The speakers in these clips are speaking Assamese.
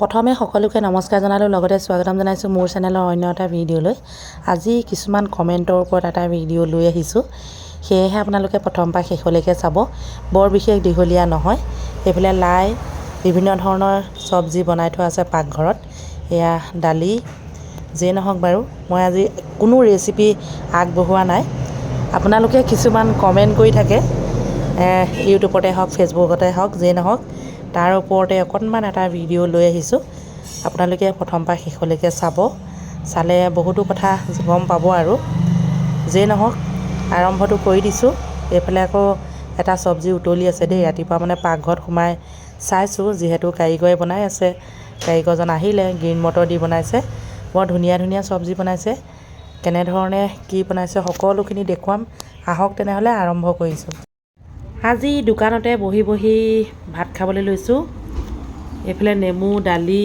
প্ৰথমে সকলোকে নমস্কাৰ জনালোঁ, লগতে স্বাগতম জনাইছোঁ মোৰ চেনেলৰ অন্য এটা ভিডিঅ'লৈ। আজি কিছুমান কমেণ্টৰ ওপৰত এটা ভিডিঅ' লৈ আহিছোঁ। সেয়েহে আপোনালোকে প্ৰথম পৰা শেষলৈকে চাব। বৰ বিশেষ দীঘলীয়া নহয়। এইফালে লাই, বিভিন্ন ধৰণৰ চব্জি বনাই থোৱা আছে পাকঘৰত। এয়া দালি, যিয়ে নহওক বাৰু, মই আজি কোনো ৰেচিপি আগবঢ়োৱা নাই। আপোনালোকে কিছুমান কমেণ্ট কৰি থাকে। ইউটিউবতে হওক, ফেচবুকতে হওক, যিয়ে নহওক। তাৰ ওপৰতে অকণমান এটা ভিডিঅ' লৈ আহিছোঁ। আপোনালোকে প্ৰথম পৰা শেষলৈকে চাব। চালে বহুতো কথা গম পাব আৰু। যিয়ে নহওক আৰম্ভটো কৰি দিছোঁ। এইফালে আকৌ এটা চব্জি উতলি আছে দেই। ৰাতিপুৱা মানে পাকঘৰত সোমাই চাইছোঁ যিহেতু কাৰিকৰে বনাই আছে। কাৰিকৰজন আহিলে গ্ৰীণ মটৰ দি বনাইছে। বৰ ধুনীয়া ধুনীয়া চব্জি বনাইছে। কেনেধৰণে কি বনাইছে সকলোখিনি দেখুৱাম। আহক তেনেহ'লে আৰম্ভ কৰিছোঁ। আজি দোকানতে বহি বহি ভাত খাবলৈ লৈছোঁ। এইফালে নেমু দালি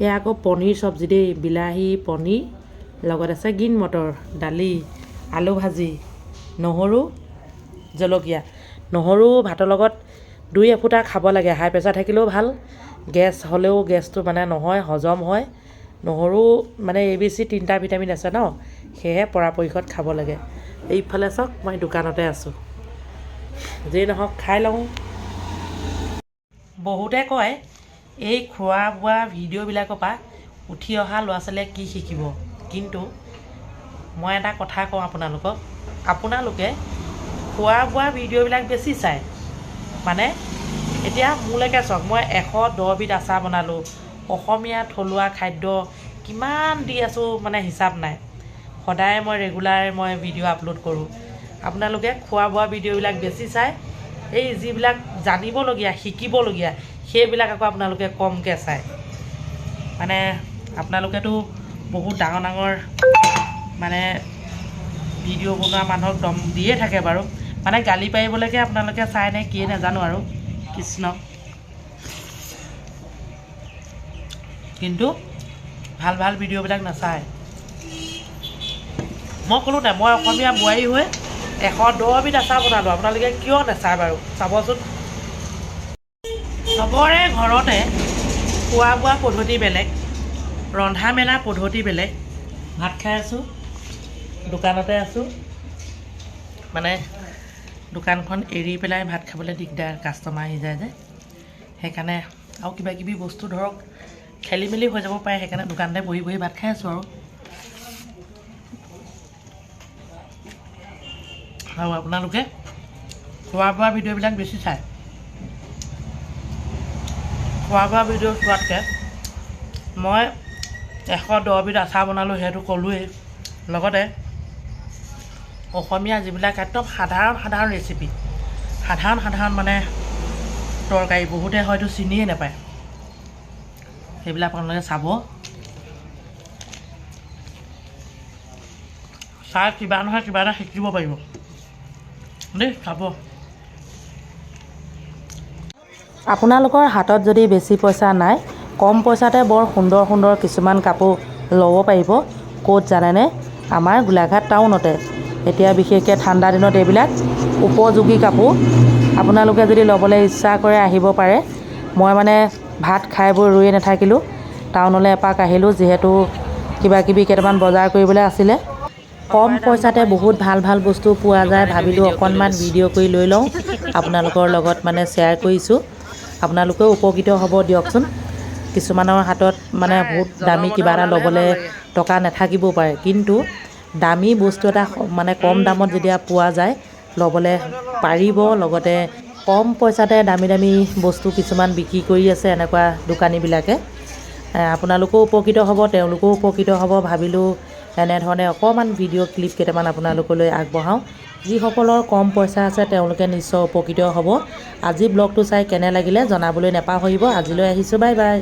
এয়া আকৌ পনীৰ চব্জি দেই বিলাহী পনীৰ লগত আছে গ্ৰীণ মটৰ দালি আলু ভাজি নহৰু জলকীয়া। নহৰু ভাতৰ লগত দুই এফুটা খাব লাগে হাই প্ৰেছাৰ থাকিলেও ভাল। গেছ হ'লেও গেছটো মানে নহয় হজম হয়। নহৰু মানে এ বি চি তিনিটা ভিটামিন আছে ন? সেয়েহে পৰাপক্ষত খাব লাগে। এইফালে চাওক মই দোকানতে আছোঁ। যেই নহওক খাই লওঁ। বহুতে কয় এই খোৱা বোৱা ভিডিঅ'বিলাকৰ পৰা উঠি অহা ল'ৰা ছোৱালীয়ে কি শিকিব? কিন্তু মই এটা কথা কওঁ আপোনালোকক আপোনালোকে খোৱা বোৱা ভিডিঅ'বিলাক বেছি চায়। মানে এতিয়া মোলৈকে চাওক মই এশ দহবিধ আচাৰ বনালোঁ অসমীয়া থলুৱা খাদ্য কিমান দি আছোঁ মানে হিচাপ নাই। সদায় মই ৰেগুলাৰ মই ভিডিঅ' আপলোড কৰোঁ। আপোনালোকে খোৱা বোৱা ভিডিঅ'বিলাক বেছি চায় এই যিবিলাক জানিবলগীয়া শিকিবলগীয়া সেইবিলাক আকৌ আপোনালোকে কমকৈ চায় মানে আপোনালোকেতো বহুত ডাঙৰ ডাঙৰ মানে ভিডিঅ' বনোৱা মানুহক দম দিয়ে থাকে বাৰু। মানে গালি পাৰিবলৈকে আপোনালোকে চাই নে কিয়ে নাজানো আৰু কৃষ্ণ। কিন্তু ভাল ভাল ভিডিঅ'বিলাক নাচায়। মই ক'লোঁ নাই মই অসমীয়া বোৱাৰী হৈ এশ দহবিধ আচাৰ বনালোঁ। আপোনালোকে কিয় নাচায় বাৰু? চাবচোন। চবৰে ঘৰতে খোৱা বোৱা পদ্ধতি বেলেগ ৰন্ধা মেলা পদ্ধতি বেলেগ। ভাত খাই আছোঁ দোকানতে আছোঁ। মানে দোকানখন এৰি পেলাই ভাত খাবলৈ দিগদাৰ কাষ্টমাৰ আহি যায় যে। সেইকাৰণে আৰু কিবা কিবি বস্তু ধৰক খেলি মেলি হৈ যাব পাৰে সেইকাৰণে দোকানতে বহি বহি ভাত খাই আছোঁ আৰু। আৰু আপোনালোকে খোৱা বোৱা ভিডিঅ'বিলাক বেছি চায় খোৱা বোৱা ভিডিঅ' চোৱাতকৈ মই এশ দহবিধ আচাৰ বনালোঁ সেইটো ক'লোৱেই। লগতে অসমীয়া যিবিলাক একদম সাধাৰণ সাধাৰণ ৰেচিপি সাধাৰণ সাধাৰণ মানে তৰকাৰী বহুতে হয়তো চিনিয়ে নাপায়। সেইবিলাক আপোনালোকে চাব। চাই কিবা নহয় কিবা এটা শিকিব পাৰিব। চাব আপোনালোকৰ হাতত যদি বেছি পইচা নাই কম পইচাতে বৰ সুন্দৰ সুন্দৰ কিছুমান কাপোৰ ল'ব পাৰিব। ক'ত জানেনে? আমাৰ গোলাঘাট টাউনতে। এতিয়া বিশেষকৈ ঠাণ্ডা দিনত এইবিলাক উপযোগী কাপোৰ আপোনালোকে যদি ল'বলৈ ইচ্ছা কৰে আহিব পাৰে। মই মানে ভাত খাই বৈ ৰৈয়ে নাথাকিলোঁ। টাউনলৈ এপাক আহিলোঁ যিহেতু কিবা কিবি কেইটামান বজাৰ কৰিবলৈ আছিলে। কম পইচাতে বহুত ভাল ভাল বস্তু পোৱা যায় ভাবিলোঁ অকণমান ভিডিঅ' কৰি লৈ লওঁ। আপোনালোকৰ লগত মানে শ্বেয়াৰ কৰিছোঁ। আপোনালোকেও উপকৃত হ'ব দিয়কচোন। কিছুমানৰ হাতত মানে বহুত দামী কিবা এটা ল'বলৈ টকা নাথাকিবও পাৰে। কিন্তু দামী বস্তু এটা মানে কম দামত যেতিয়া পোৱা যায় ল'বলৈ পাৰিব। লগতে কম পইচাতে দামী দামী বস্তু কিছুমান বিক্ৰী কৰি আছে এনেকুৱা দোকানীবিলাকে। আপোনালোকেও উপকৃত হ'ব তেওঁলোকেও উপকৃত হ'ব। ভাবিলোঁ এনেধৰণে অকণমান ভিডিঅ' ক্লিপ কেইটামান আপোনালোকলৈ আগবঢ়াওঁ। যিসকলৰ কম পইচা আছে তেওঁলোকে নিশ্চয় উপকৃত হ'ব। আজি ব্লগটো চাই কেনে লাগিলে জনাবলৈ নাপাহৰিব। আজিলৈ আহিছোঁ বাই বাই